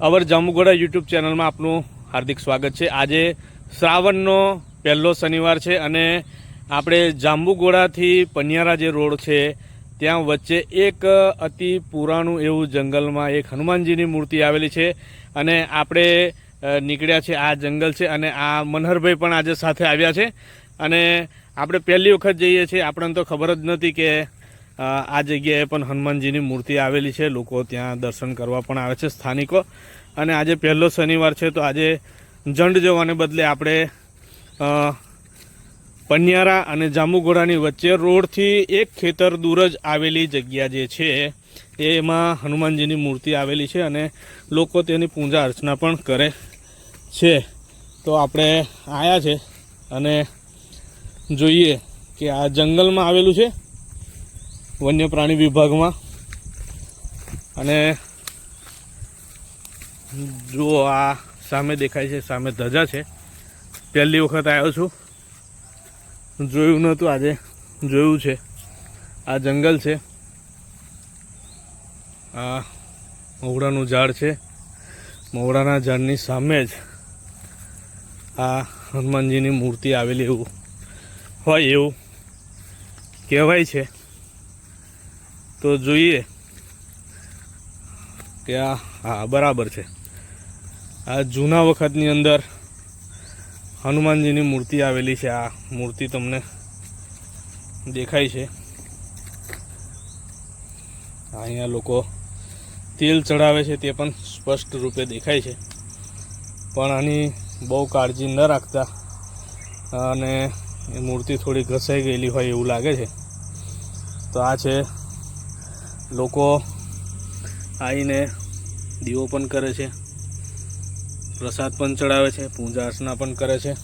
અવર Jambughoda YouTube ચેનલમાં આપનું હાર્દિક સ્વાગત છે. આજે શ્રાવણનો પહેલો શનિવાર છે અને આપણે જાંબુગોડાથી પનિયારા જે રોડ છે, ત્યાં વચ્ચે એક અતિ પુરાણું એવું જંગલમાં એક હનુમાનજીની મૂર્તિ આવેલી છે અને આપણે નીકળ્યા છે આ જંગલ છે અને આ મનહરભાઈ પણ આજે સાથે આવ્યા છે. અને આપણે પહેલી વખત જઈએ છીએ, આપણને તો ખબર જ નથી કે આ જગ્યાએ પણ હનુમાનજીની મૂર્તિ આવેલી છે. લોકો ત્યાં દર્શન કરવા પણ આવે છે, સ્થાનિકો. અને આજે પહેલો શનિવાર છે, તો આજે જંડ જવાને બદલે આપણે પનિયારા અને જાંબુઘોડાની વચ્ચે રોડથી એક ખેતર દૂર જ આવેલી જગ્યા જે છે એમાં હનુમાનજીની મૂર્તિ આવેલી છે અને લોકો તેની પૂજા અર્ચના પણ કરે છે. તો આપણે આવ્યા છે અને જોઈએ કે આ જંગલમાં આવેલું છે. વન્ય પ્રાણી વિભાગમાં. અને જો આ સામે દેખાય છે, સામે ધજા છે. પહેલી વખત આવ્યો છું. જોયું નહોતું, આજે જોયું છે. આ જંગલ છે. આ મવડાનું ઝાડ છે. મવડાના ઝાડની સામે જ આ હનુમાનજીની મૂર્તિ આવેલી એવું હોય એવું કહેવાય છે. તો જોઈએ કે આ, હા, બરાબર છે. આ જૂના વખતની અંદર હનુમાનજીની મૂર્તિ આવેલી છે. આ મૂર્તિ તમને દેખાય છે. અહીંયા લોકો તેલ ચડાવે છે, તે પણ સ્પષ્ટ રૂપે દેખાય છે. પણ આની બહુ કાળજી ન રાખતા અને એ મૂર્તિ થોડી ઘસાઈ ગયેલી હોય એવું લાગે છે. તો આ છે લોકો આવીને દીવો પણ કરે છે. પ્રસાદ પણ ચડાવે છે, પૂજા અર્ચના પણ કરે છે.